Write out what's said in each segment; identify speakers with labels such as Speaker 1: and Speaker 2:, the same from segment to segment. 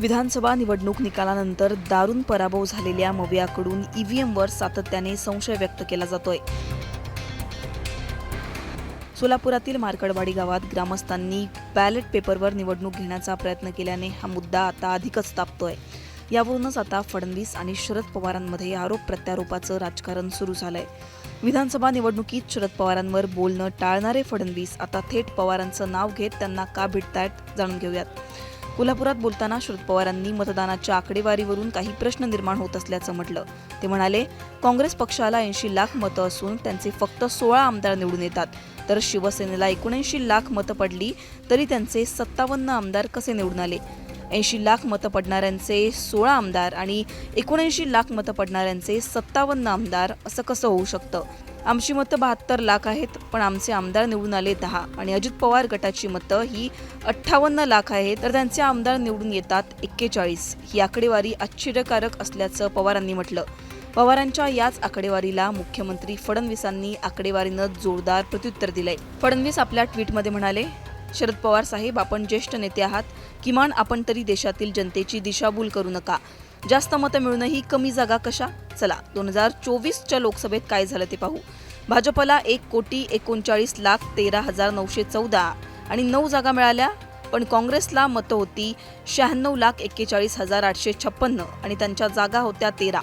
Speaker 1: विधानसभा निवडणूक निकालानंतर दारुण पराभव झालेल्या मवियाकडून ईव्हीएमवर सातत्याने संशय व्यक्त केला जातोय. सोलापुरातील मार्कडवाडी गावात ग्रामस्थांनी बॅलेट पेपरवर निवडणूक घेण्याचा प्रयत्न केल्याने हा मुद्दा आता अधिकच तापतोय. यावरूनच आता फडणवीस आणि शरद पवारांमध्ये आरोप प्रत्यारोपाचं राजकारण सुरू झालंय. विधानसभा निवडणुकीत शरद पवारांवर बोलणं टाळणारे फडणवीस आता थेट पवारांचं नाव घेत त्यांना का भिडतायत जाणून घेऊयात. कोल्हापुरात बोलताना शरद पवारांनी मतदानाच्या आकडेवारीवरून काही प्रश्न निर्माण होत असल्याचं म्हटलं. ते म्हणाले काँग्रेस पक्षाला ऐंशी लाख मतं असून त्यांचे फक्त सोळा आमदार निवडून येतात. तर शिवसेनेला एकोणऐंशी लाख मतं पडली तरी त्यांचे सत्तावन्न आमदार कसे निवडून आले? ऐंशी लाख मतं पडणाऱ्यांचे सोळा आमदार आणि एकोणऐंशी लाख मतं पडणाऱ्यांचे सत्तावन्न आमदार असं कसं होऊ शकतं? आमची मतं बहात्तर लाख आहेत पण आमचे आमदार निवडून आले दहा. आणि अजित पवार गटाची मतं ही अठ्ठावन्न लाख आहेत तर त्यांचे आमदार निवडून येतात एक्केचाळीस. ही आकडेवारी आश्चर्यकारक असल्याचं पवारांनी म्हटलं. पवारांच्या याच आकडेवारीला मुख्यमंत्री फडणवीसांनी आकडेवारीनं जोरदार प्रत्युत्तर दिलंय. फडणवीस आपल्या ट्विटमध्ये म्हणाले शरद पवार साहेब आपण ज्येष्ठ नेते आहात. किमान आपण तरी देशातील जनतेची दिशाभूल करू नका. जास्त मतं मिळूनही कमी जागा कशा? चला दोन हजार चोवीसच्या लोकसभेत काय झालं ते पाहू. भाजपला एक कोटी एकोणचाळीस लाख तेरा हजार नऊशे चौदा आणि नऊ जागा मिळाल्या पण काँग्रेसला मतं होती शहाण्णव लाख एक्केचाळीस हजार आठशे छप्पन्न आणि त्यांच्या जागा होत्या तेरा.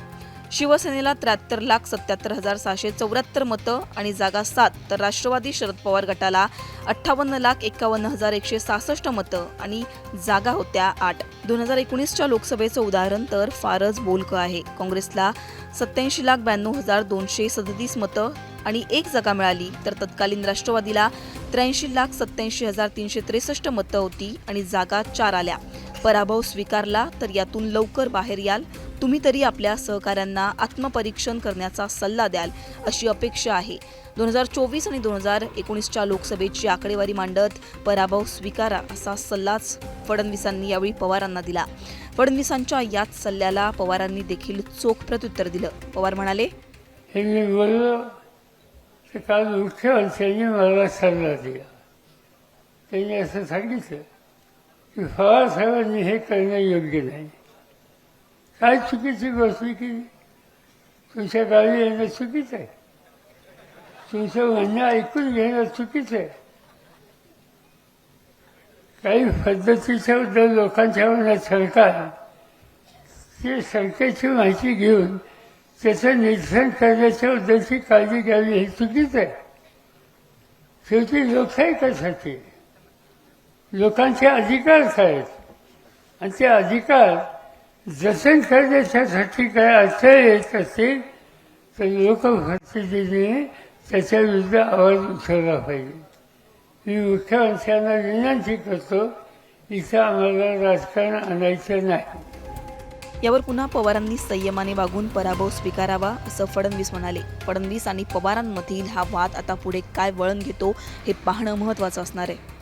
Speaker 1: शिवसेनेला त्र्याहत्तर लाख सत्याहत्तर हजार सहाशे चौऱ्याहत्तर मतं आणि जागा सात तर राष्ट्रवादी शरद पवार गटाला अठ्ठावन्न लाख एक्कावन्न हजार एकशे सहासष्ट मतं आणि जागा होत्या आठ. दोन हजार एकोणीसच्या लोकसभेचं उदाहरण तर फारच बोलकं आहे. काँग्रेसला सत्याऐंशी लाख ब्याण्णव हजार दोनशे सदतीस मतं आणि एक जागा मिळाली तर तत्कालीन राष्ट्रवादीला त्र्याऐंशी लाख सत्याऐंशी हजार तीनशे त्रेसष्ट मतं होती आणि जागा चार आल्या. पराभव स्वीकारला तर यातून लवकर बाहेर याल तुम्ही तरी आपल्या सहकाऱ्यांना आत्मपरीक्षण करण्याचा सल्ला द्याल अशी अपेक्षा आहे. दोन हजार चोवीस आणि दोन हजार एकोणीसच्या लोकसभेची आकडेवारी मांडत पराभव स्वीकारा असा सल्लाच फडणवीसांनी यावेळी पवारांना दिला. फडणवीसांच्या याच सल्ल्याला पवारांनी देखील चोख प्रत्युत्तर दिलं. पवार म्हणाले
Speaker 2: हे मी बोललो काल मुख्यमंत्र्यांनी मला सल्ला दिला. त्यांनी असं सांगितलं की फळासाहेबांनी हे करणं योग्य नाही. काय चुकीची गोष्ट केली तुमच्या गावी येणं चुकीचं आहे? तुमचं म्हणणं ऐकून घेणं चुकीचं आहे. काही पद्धतीच्या बद्दल लोकांच्या मनात सरकार ते सरकारची माहिती घेऊन त्याचं निरसन करण्याच्या बद्दलची काळजी घ्यावी हे चुकीचं आहे. शेवटी लोकशाही कशासाठी लोकांचे अधिकार आहेत? आणि ते अधिकार जतन देशासाठी काय अडथळे येत असतील तर लोकप्रतिनिधीने त्याच्या विरुद्ध आवाज उठवला पाहिजे. मी मुख्यमंत्र्यांना विनंती करतो इथं आम्हाला राजकारण आणायचं नाही.
Speaker 1: यावर पुन्हा पवारांनी संयमाने वागून पराभव स्वीकारावा असं फडणवीस म्हणाले. फडणवीस आणि पवारांमधील हा वाद आता पुढे काय वळण घेतो हे पाहणं महत्त्वाचं असणार आहे.